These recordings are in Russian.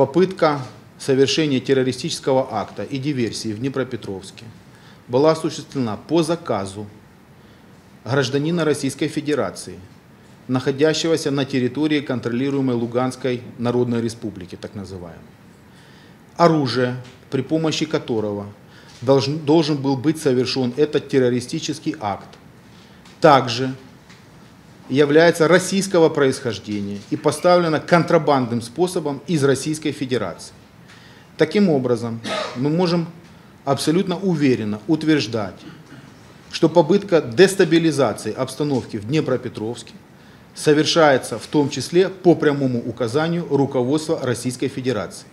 попытка совершения террористического акта и диверсии в Днепропетровске была осуществлена по заказу гражданина Российской Федерации, находящегося на территории контролируемой Луганской Народной Республики, так называемой. Оружие, при помощи которого должен, должен был быть совершен этот террористический акт, также является российского происхождения и поставлено контрабандным способом из Российской Федерации. Таким образом, мы можем абсолютно уверенно утверждать, что попытка дестабилизации обстановки в Днепропетровске совершается в том числе по прямому указанию руководства Российской Федерации.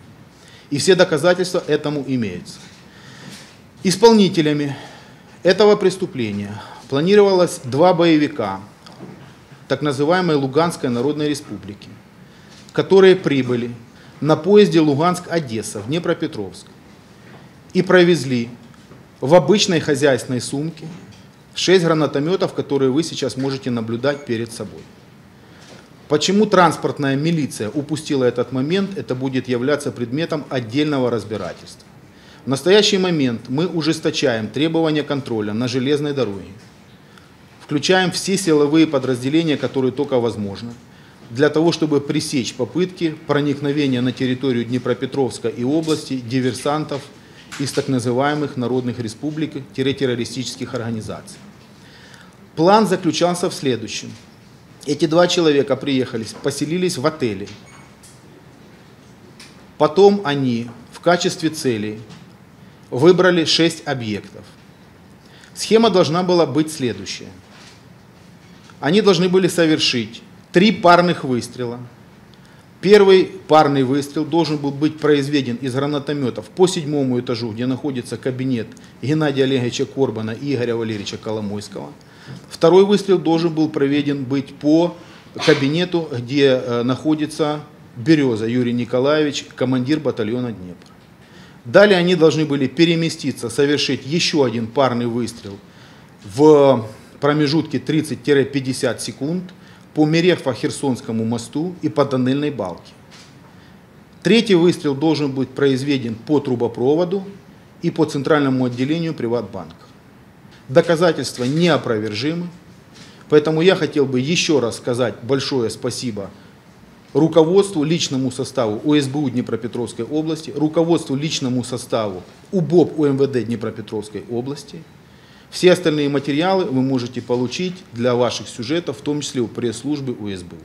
И все доказательства этому имеются. Исполнителями этого преступления планировалось два боевика так называемой Луганской Народной Республики, которые прибыли на поезде Луганск-Одесса в Днепропетровск и провезли в обычной хозяйственной сумке 6 гранатометов, которые вы сейчас можете наблюдать перед собой. Почему транспортная милиция упустила этот момент, это будет являться предметом отдельного разбирательства. В настоящий момент мы ужесточаем требования контроля на железной дороге. Включаем все силовые подразделения, которые только возможно, для того, чтобы пресечь попытки проникновения на территорию Днепропетровска и области диверсантов из так называемых народных республик-террористических организаций. План заключался в следующем. Эти два человека приехали, поселились в отеле. Потом они в качестве целей выбрали шесть объектов. Схема должна была быть следующая. Они должны были совершить три парных выстрела. Первый парный выстрел должен был быть произведен из гранатометов по седьмому этажу, где находится кабинет Геннадия Олеговича Корбана и Игоря Валерьевича Коломойского. Второй выстрел должен был проведен быть по кабинету, где э, находится Береза Юрий Николаевич, командир батальона Днепр. Далее они должны были переместиться, совершить еще один парный выстрел в промежутке 30-50 секунд по Мерехва-Херсонскому мосту и по тоннельной балке. Третий выстрел должен быть произведен по трубопроводу и по центральному отделению Приватбанка. Доказательства неопровержимы, поэтому я хотел бы еще раз сказать большое спасибо руководству, личному составу УСБУ Днепропетровской области, руководству, личному составу УБОП УМВД Днепропетровской области. Все остальные материалы вы можете получить для ваших сюжетов, в том числе у пресс-службы УСБУ.